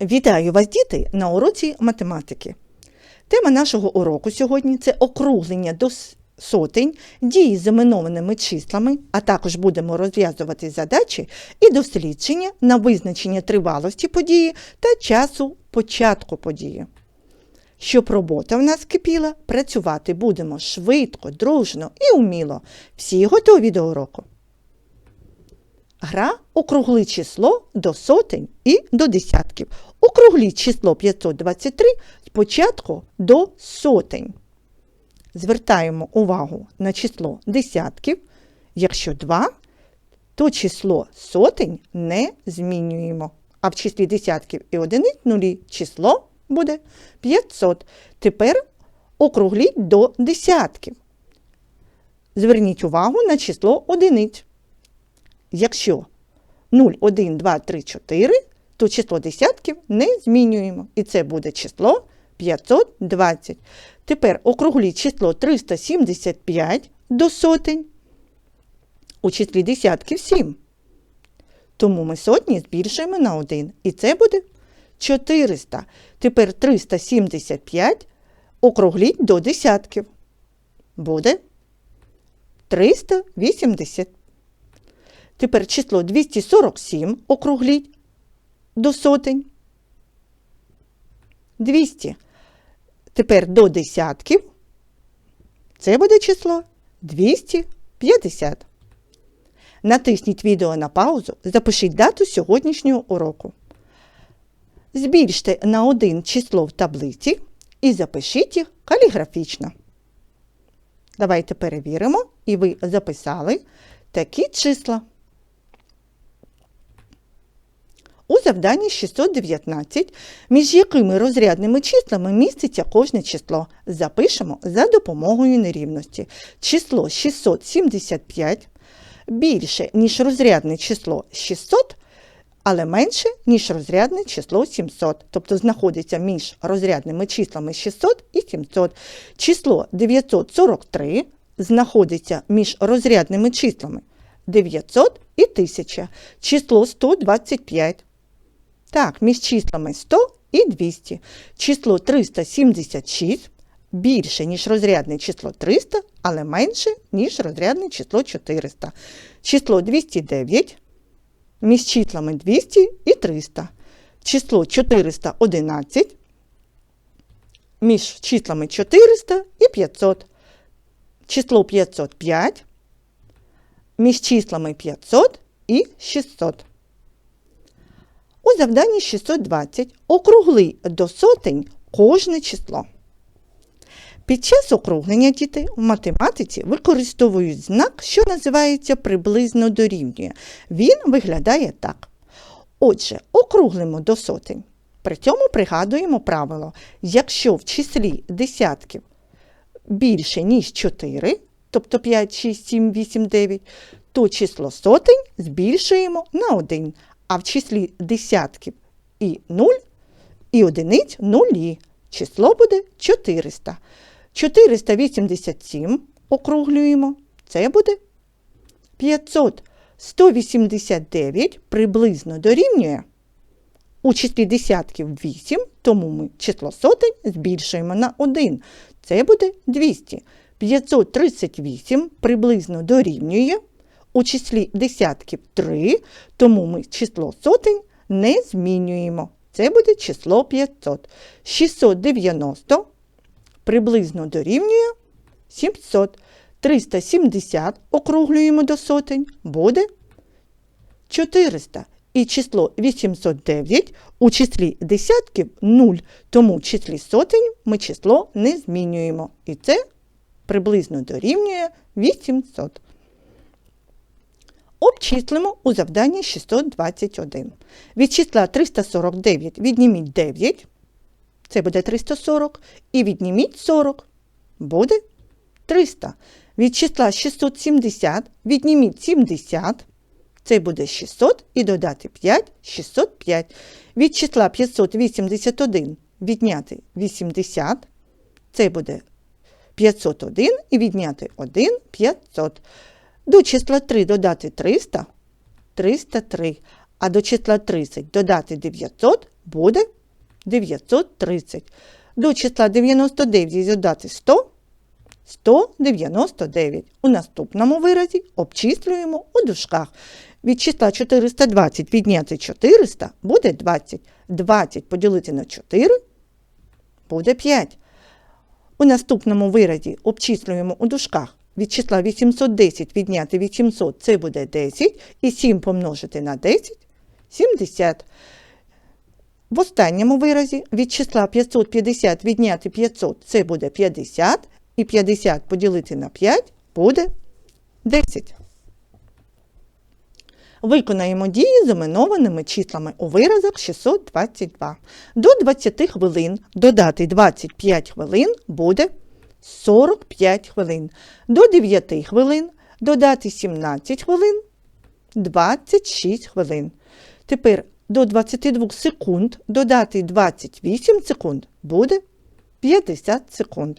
Вітаю вас, діти, на уроці математики. Тема нашого уроку сьогодні це округлення до сотень, дії з іменованими числами, а також будемо розв'язувати задачі і дослідження на визначення тривалості події та часу початку події. Щоб робота в нас кипіла, працювати будемо швидко, дружно і вміло. Всі готові до уроку. Гра округли число до сотень і до десятків. Округліть число 523 спочатку до сотень. Звертаємо увагу на число десятків. Якщо 2, то число сотень не змінюємо. А в числі десятків і одиниць нулі число буде 500. Тепер округліть до десятків. Зверніть увагу на число одиниць. Якщо 0, 1, 2, 3, 4, то число десятків не змінюємо. І це буде число 520. Тепер округліть число 375 до сотень. У числі десятків 7. Тому ми сотні збільшуємо на 1. І це буде 400. Тепер 375 округліть до десятків. Буде 380. Тепер число 247 округліть до сотень. 200. Тепер до десятків. Це буде число 250. Натисніть відео на паузу, запишіть дату сьогоднішнього уроку. Збільште на один число в таблиці і запишіть їх каліграфічно. Давайте перевіримо, і ви записали такі числа. У завданні 619, між якими розрядними числами міститься кожне число, запишемо за допомогою нерівності. Число 675 більше, ніж розрядне число 600, але менше, ніж розрядне число 700. Тобто знаходиться між розрядними числами 600 і 700. Число 943 знаходиться між розрядними числами 900 і 1000. Число 125. Так, між числами 100 і 200. Число 376 більше, ніж розрядне число 300, але менше, ніж розрядне число 400. Число 209 між числами 200 і 300. Число 411 між числами 400 і 500. Число 505 між числами 500 і 600. У завданні 620 округли до сотень кожне число. Під час округлення діти в математиці використовують знак, що називається приблизно дорівнює. Він виглядає так. Отже, округлимо до сотень. При цьому пригадуємо правило, якщо в числі десятків більше, ніж 4, тобто 5, 6, 7, 8, 9, то число сотень збільшуємо на 1, а в числі десятків і 0, і одиниць нулі. Число буде 400. 487 округлюємо, це буде 500. 189 приблизно дорівнює у числі десятків 8, тому ми число сотень збільшуємо на 1. Це буде 200. 538 приблизно дорівнює у числі десятків 3, тому ми число сотень не змінюємо. Це буде число 500. 690 приблизно дорівнює 700. 370 округлюємо до сотень, буде 400. І число 809 у числі десятків 0, тому в числі сотень ми число не змінюємо. І це приблизно дорівнює 800. Обчислимо у завданні 621. Від числа 349 відніміть 9, це буде 340, і відніміть 40, буде 300. Від числа 670 відніміть 70, це буде 600, і додати 5 – 605. Від числа 581 відняти 80, це буде 501, і відняти 1 – 500. До числа 3 додати 300 – 303, а до числа 30 додати 900 буде 930. До числа 99 додати 100 199. У наступному виразі обчислюємо у дужках. Від числа 420 відняти 400 буде 20. 20 поділити на 4 буде 5. У наступному виразі обчислюємо у дужках. Від числа 810 відняти 800 це буде 10. І 7 помножити на 10 70. В останньому виразі від числа 550 відняти 500 це буде 50. І 50 поділити на 5 буде 10. Виконаємо дії з іменованими числами у виразах 622. До 20 хвилин додати 25 хвилин буде 45 хвилин. До 9 хвилин додати 17 хвилин 26 хвилин. Тепер до 22 секунд додати 28 секунд буде 50 секунд.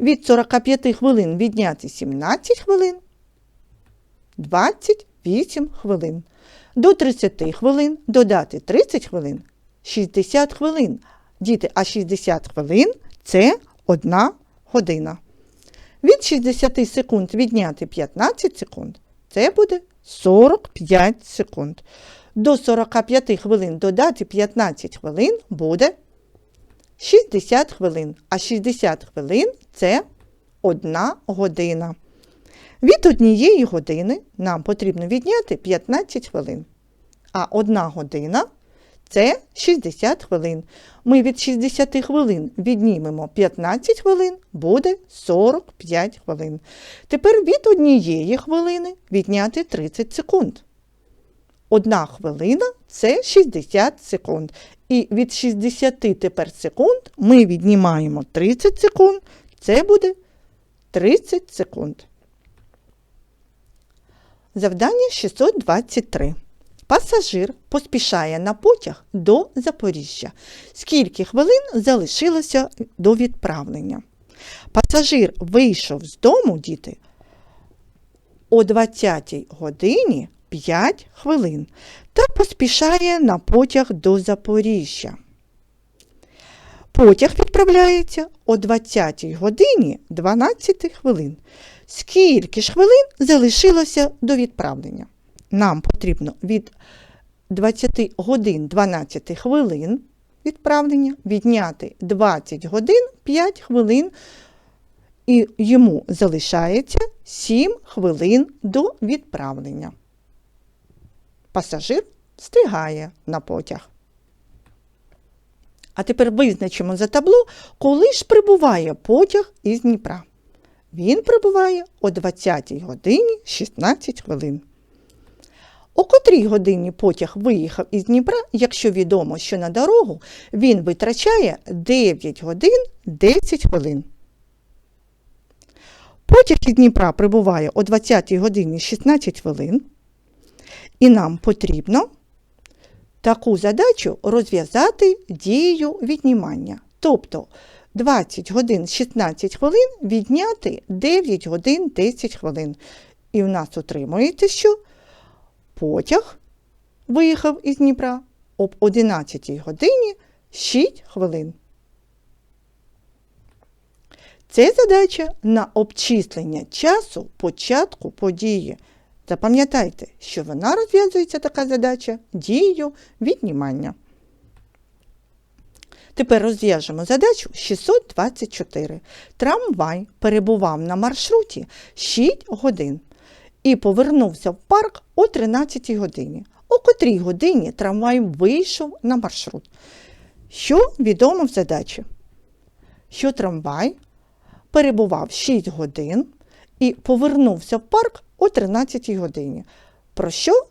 Від 45 хвилин відняти 17 хвилин 28 хвилин. До 30 хвилин додати 30 хвилин 60 хвилин. Діти, а 60 хвилин це 1 година. Від 60 секунд відняти 15 секунд це буде 45 секунд. До 45 хвилин додати 15 хвилин буде 60 хвилин, а 60 хвилин це 1 година. Від однієї години нам потрібно відняти 15 хвилин. А 1 година це 60 хвилин. Ми від 60 хвилин віднімемо 15 хвилин, буде 45 хвилин. Тепер від однієї хвилини відняти 30 секунд. Одна хвилина це 60 секунд. І від 60 тепер секунд ми віднімаємо 30 секунд. Це буде 30 секунд. Завдання 623. Пасажир поспішає на потяг до Запоріжжя. Скільки хвилин залишилося до відправлення? Пасажир вийшов з дому, діти, о 20 годині 5 хвилин та поспішає на потяг до Запоріжжя. Потяг відправляється о 20 годині 12 хвилин. Скільки ж хвилин залишилося до відправлення? Нам потрібно від 20 годин 12 хвилин відправлення відняти 20 годин 5 хвилин, і йому залишається 7 хвилин до відправлення. Пасажир встигає на потяг. А тепер визначимо за табло, коли ж прибуває потяг із Дніпра. Він прибуває о 20 годині 16 хвилин. О котрій годині потяг виїхав із Дніпра, якщо відомо, що на дорогу він витрачає 9 годин 10 хвилин. Потяг із Дніпра прибуває о 20 годині 16 хвилин. І нам потрібно таку задачу розв'язати дією віднімання. Тобто 20 годин 16 хвилин відняти 9 годин 10 хвилин. І в нас отримується, що потяг виїхав із Дніпра об 11 годині 6 хвилин. Це задача на обчислення часу початку події. Запам'ятайте, що вона розв'язується така задача дією віднімання. Тепер розв'яжемо задачу 624. Трамвай перебував на маршруті 6 годин і повернувся в парк о 13 годині. О котрій годині трамвай вийшов на маршрут. Що відомо в задачі? Що трамвай перебував 6 годин і повернувся в парк о 13 годині. Про що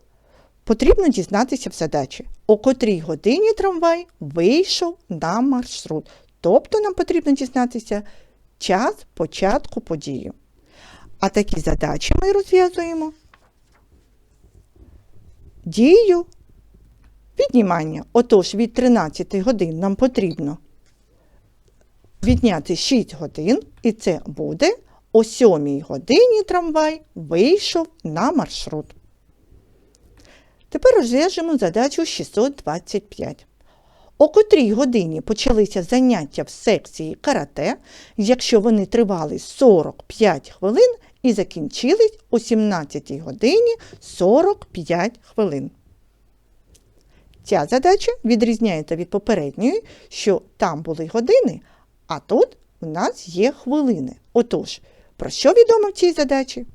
потрібно дізнатися в задачі? О котрій годині трамвай вийшов на маршрут. Тобто нам потрібно дізнатися час початку події. А такі задачі ми розв'язуємо дію віднімання. Отож, від 13 годин нам потрібно відняти 6 годин, і це буде о 7 годині трамвай вийшов на маршрут. Тепер розв'яжемо задачу 625. О котрій годині почалися заняття в секції карате, якщо вони тривали 45 хвилин і закінчились о 17 годині 45 хвилин. Ця задача відрізняється від попередньої, що там були години, а тут у нас є хвилини. Отож, про що відомо в цій задачі?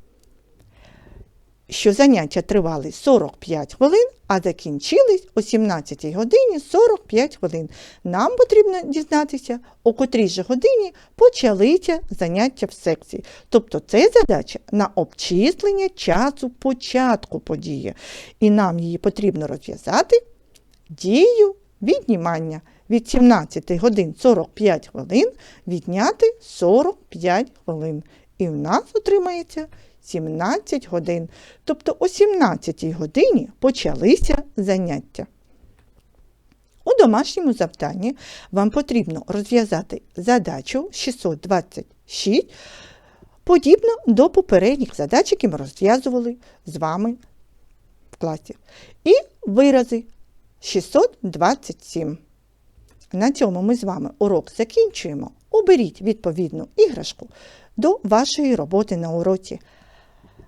Що заняття тривали 45 хвилин, а закінчились о 17 годині 45 хвилин. Нам потрібно дізнатися, о котрій же годині почалися заняття в секції. Тобто це задача на обчислення часу початку події. І нам її потрібно розв'язати дію віднімання. Від 17 годин 45 хвилин відняти 45 хвилин. І в нас отримається 17 годин. Тобто о 17 годині почалися заняття. У домашньому завданні вам потрібно розв'язати задачу 626, подібно до попередніх задач, які ми розв'язували з вами в класі. І вирази 627. На цьому ми з вами урок закінчуємо. Оберіть відповідну іграшку до вашої роботи на уроці.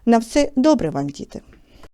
На все добре вам, діти!